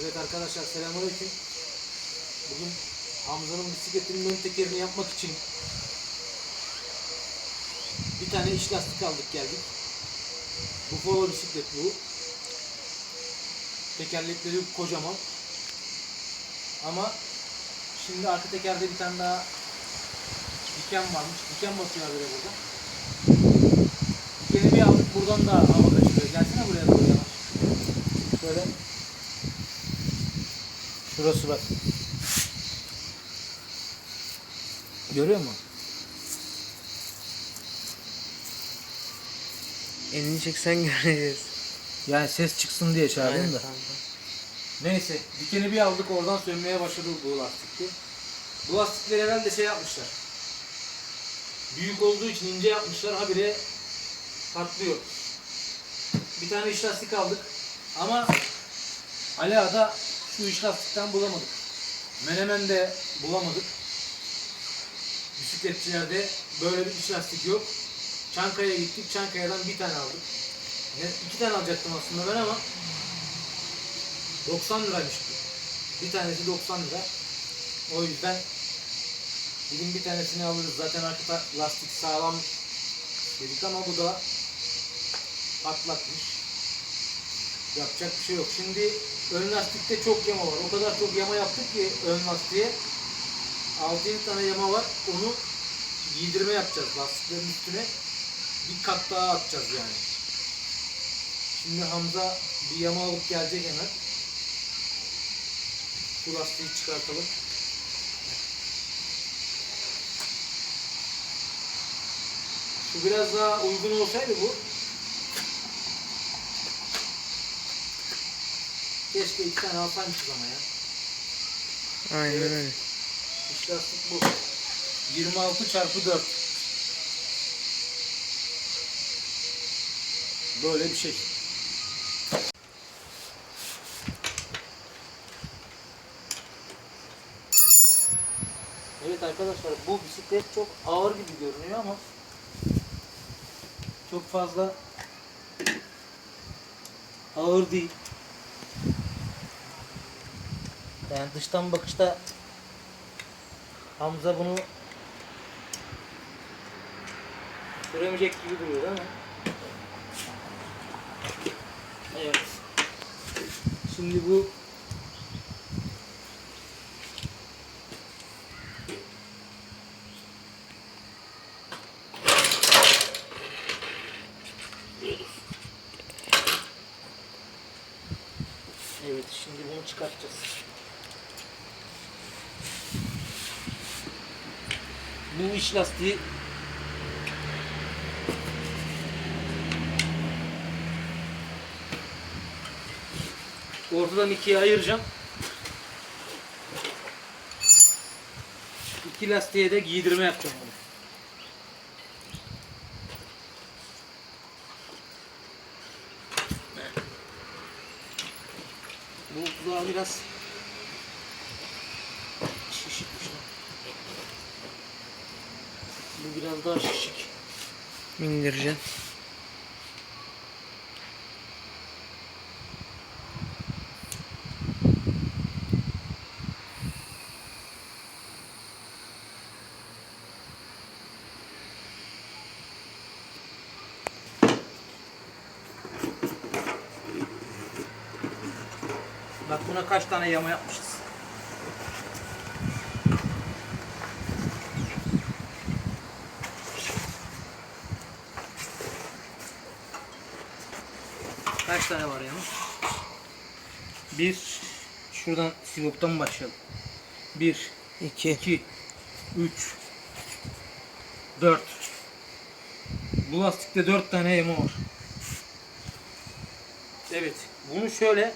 Evet arkadaşlar selamünaleyküm. Bugün Hamza'nın bisikletinin ön tekerini yapmak için bir tane iç lastik aldık geldik. Buffalo bisiklet bu. Tekerlekleri kocaman. Ama şimdi arka tekerde bir tane daha diken varmış. Diken batıyor böyle burada. Dikeni bir aldık buradan da hava kaçırıyor. Gelsene buraya doğru yanaş. Şöyle Şurası bak. Görüyor musun? Elini çeksen göreceğiz. Yani ses çıksın diye çağırdım da. kanka. Neyse dikeni bir aldık oradan sönmeye başladı bu lastikti. Bu lastikleri herhalde şey yapmışlar. Büyük olduğu için ince yapmışlar habire patlıyor. Bir tane iç lastik aldık ama Ala'da şu iç lastikten bulamadık. Menemen'de bulamadık. Bisikletçilerde böyle bir iç lastik yok. Çankaya'ya gittik. Çankaya'dan bir tane aldık. Ne, iki tane alacaktım aslında ben ama 90 liraymış bu. Bir tanesi 90 lira. O yüzden dedim bir tanesini alırız. Zaten arka lastik sağlam dedik ama bu da patlakmış. Yapacak bir şey yok. Şimdi ön lastikte çok yama var. O kadar çok yama yaptık ki ön lastiğe. 6-7 tane yama var. Onu giydirme yapacağız lastiklerin üstüne. Bir kat daha atacağız yani. Şimdi Hamza bir yama alıp gelecek hemen. Şu lastiği çıkartalım. Şu biraz daha uygun olsaydı bu. Keşke iki tane alsaymışız ama ya. Aynen Evet. öyle. Lastik bu. 26 çarpı 4. Böyle bir şey. Evet arkadaşlar bu bisiklet çok ağır gibi görünüyor ama çok fazla ağır değil. Yani dıştan bakışta Hamza bunu süremeyecek gibi duruyor değil mi? Evet. Şimdi bu Evet şimdi bunu çıkartacağız. Bu iç lastiği ortadan ikiye ayıracağım. İki lastiğe de giydirme yapacağım bunu. Bu daha biraz şişikmiş lan. Bu biraz daha şişik. İndireceksin. Bak buna kaç tane yama yapmışız. Kaç tane var yama? Bir, şuradan sivoptan başlayalım. Bir, İki. 2 3 4 Bu lastikte 4 tane yama var. Evet. Bunu şöyle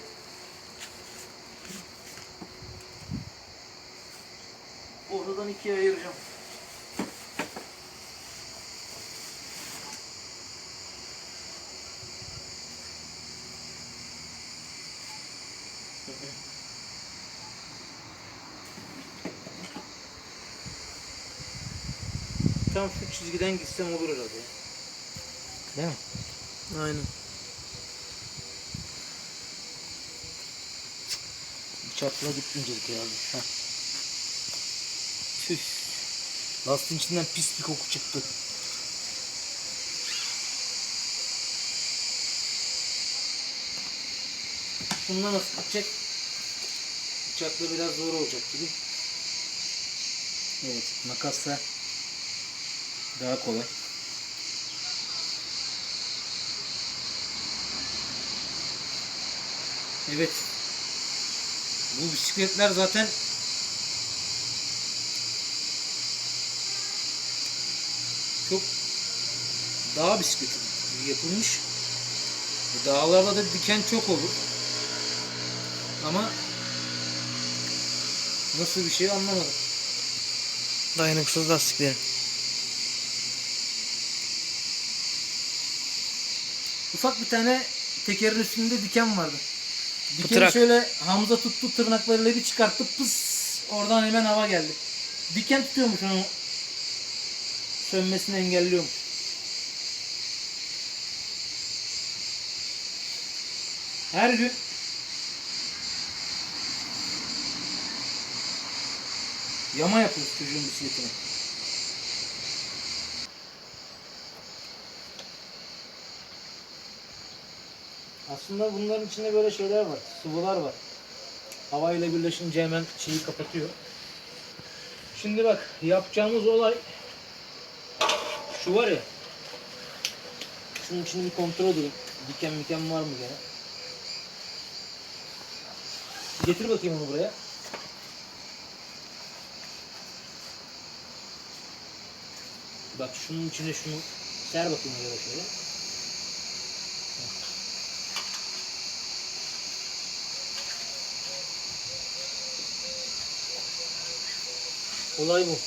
Oradan ikiye ayıracağım. Tam şu çizgiden gitsem olur herhalde. Değil mi? Aynen. katına gitmeyecek ya. Tüh. Lastiğin içinden pis bir koku çıktı. Bununla nasıl gidecek? Bıçakla biraz zor olacak gibi. Evet, makasla daha kolay. Evet. Bu bisikletler zaten çok dağ bisikleti yapılmış. Dağlarda da diken çok olur. Ama nasıl bir şey anlamadım. Dayanıksız lastikler. Ufak bir tane tekerin üstünde diken vardı. Dikeni Pıtrak. şöyle Hamza tuttu tırnaklarıyla bir çıkarttı pıs oradan hemen hava geldi. Diken tutuyormuş onu sönmesini engelliyormuş. Her gün yama yapıyoruz çocuğun bisikletine. Aslında bunların içinde böyle şeyler var. Sıvılar var. Havayla birleşince hemen şeyi kapatıyor. Şimdi bak yapacağımız olay şu var ya. Şunun içini bir kontrol edelim. Diken miken var mı gene? Getir bakayım onu buraya. Bak şunun içine şunu ser bakayım böyle şöyle. Olay bu.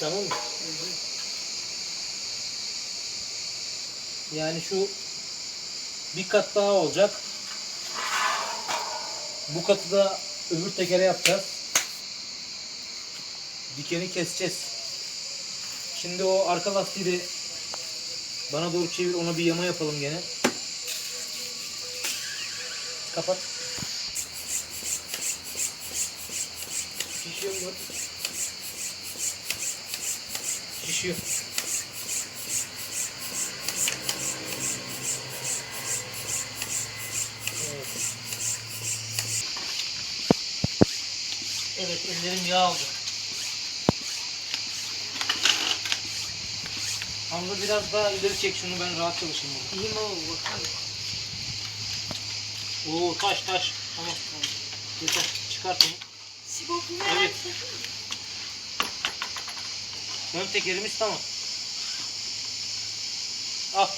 Tamam mı? Yani şu bir kat daha olacak. Bu katı da öbür tekere yapacağız. Dikeni keseceğiz. Şimdi o arka lastiği de bana doğru çevir ona bir yama yapalım gene. Kapat. Şişiyor mu? Şişiyor. Evet. Ellerim yağ aldı. Hamza biraz daha ileri çek şunu ben rahat çalışayım burada. İyiyim ama bakalım. Oo taş taş. Tamam. Yeter çıkart onu. Sibop'un Evet. Ön tekerimiz tamam. Al.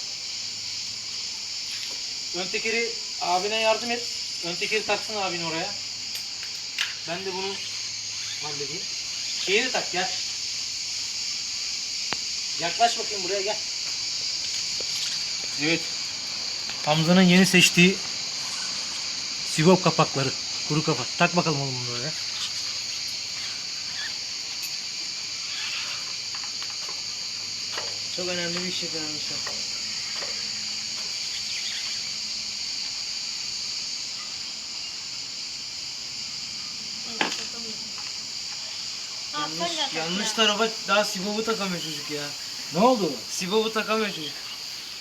Ön tekeri abine yardım et. Ön tekeri taksın abin oraya. Ben de bunu halledeyim. Şeyi de tak gel. Yaklaş bakayım buraya gel. Evet. Hamza'nın yeni seçtiği sivop kapakları. Kuru kapak. Tak bakalım oğlum bunu oraya. Çok önemli bir iş yapıyormuşum. Yanlış, yanlış tarafa daha Sibop'u takamıyor çocuk ya. Ne oldu? Sibop'u takamıyor çocuk.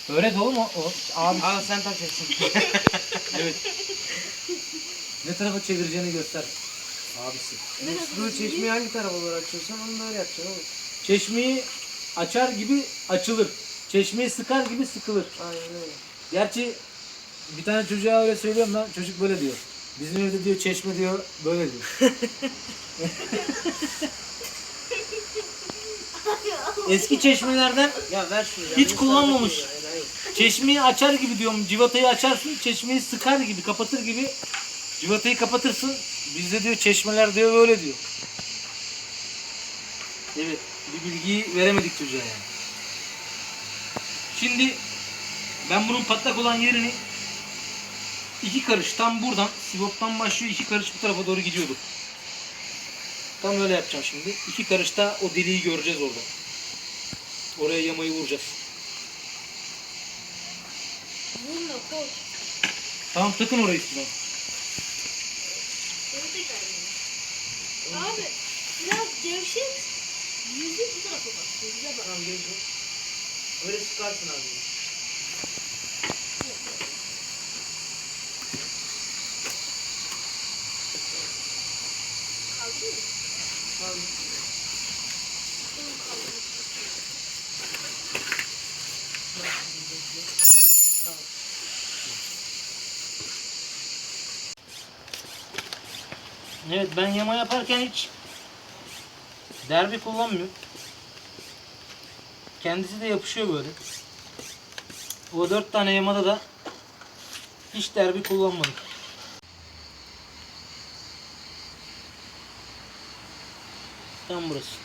Öyle de oğlum o. o- Abi Al sen takacaksın. evet. Ne tarafa çevireceğini göster. Abisi. Bu çeşmeyi hangi tarafa doğru açıyorsan onu da öyle yapacaksın oğlum. Çeşmeyi açar gibi açılır. Çeşmeyi sıkar gibi sıkılır. Aynen öyle. Gerçi bir tane çocuğa öyle söylüyorum lan. Çocuk böyle diyor. Bizim evde diyor çeşme diyor böyle diyor. Eski çeşmelerden Ya ver şunu. Hiç kullanmamış. Çeşmeyi açar gibi diyorum. Civatayı açarsın. Çeşmeyi sıkar gibi, kapatır gibi. Civatayı kapatırsın. Bizde diyor çeşmeler diyor böyle diyor. Evet. Bir bilgiyi veremedik çocuğa yani. Şimdi ben bunun patlak olan yerini iki karış tam buradan sivoptan başlıyor iki karış bu tarafa doğru gidiyordu. Tam öyle yapacağım şimdi. İki karışta o deliği göreceğiz orada. Oraya yamayı vuracağız. Vurma koy. Tamam takın orayı üstüne. Abi biraz gevşet. Yüzü bu tarafa bak. Yüzüne bak. Tamam gel. Öyle sıkarsın abi. Kaldı mı? Tamam. Evet ben yama yaparken hiç derbi kullanmıyorum. Kendisi de yapışıyor böyle. O dört tane yamada da hiç derbi kullanmadım. Tam burası.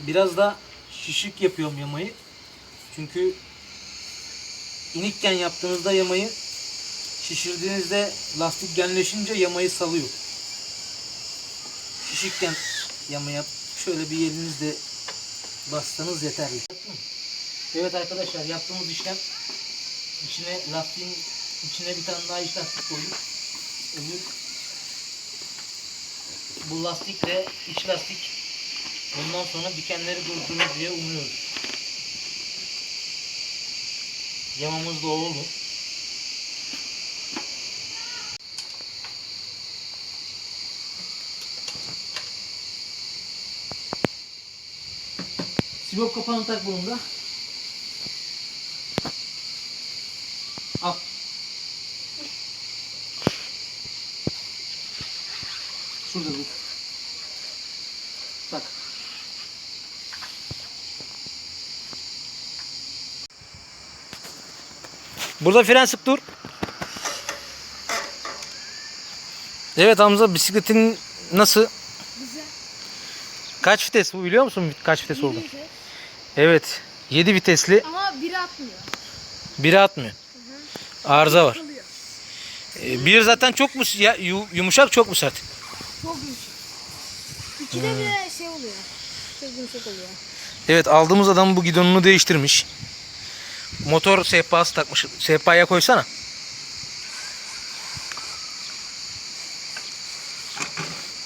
Biraz da şişik yapıyorum yamayı. Çünkü inikken yaptığınızda yamayı şişirdiğinizde lastik genleşince yamayı salıyor. Şişikken yamaya şöyle bir elinizle bassanız yeterli. Evet arkadaşlar yaptığımız işlem içine lastiğin içine bir tane daha iç lastik koyduk. Öbür bu lastikle iç lastik bundan sonra dikenleri durdurur diye umuyoruz. Yamamız da oldu. Sibop kapağını tak bunun da. Al. Şurada dur. Tak. Burada fren sık dur. Evet Hamza bisikletin nasıl? Güzel. Kaç vites bu biliyor musun kaç vites oldu? Yürüyüşü. Evet 7 vitesli Ama biri atmıyor. biri atmıyor. Arıza var. Ee, Bir zaten çok mu ya- yu- yumuşak çok mu sert? Çok yumuşak. İkide Hmm. bir şey oluyor. Çok yumuşak oluyor. Evet aldığımız adam bu gidonunu değiştirmiş. Motor sehpası takmış. Sehpaya koysana.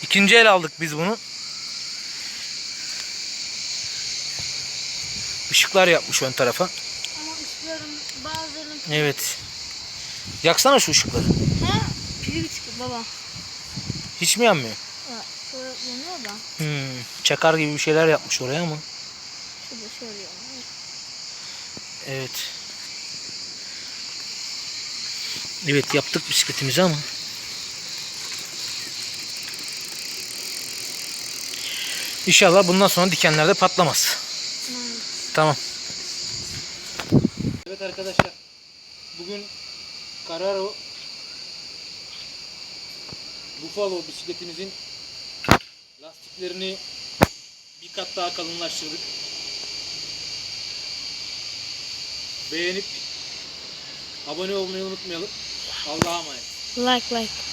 İkinci el aldık biz bunu. Işıklar yapmış ön tarafa. Ama ışıkların bazılarının... Evet. Yaksana şu ışıkları. He? Pili bitik baba. Hiç mi yanmıyor? Şöyle yanıyor da. Hmm, çakar gibi bir şeyler yapmış oraya ama. Şurada şöyle yanıyor. Evet. Evet yaptık bisikletimizi ama. İnşallah bundan sonra dikenlerde patlamaz. Hmm. Tamam. Evet arkadaşlar. Bugün Carraro Buffalo bisikletimizin lastiklerini bir kat daha kalınlaştırdık. Beğenip abone olmayı unutmayalım. Allah'a emanet. Like like.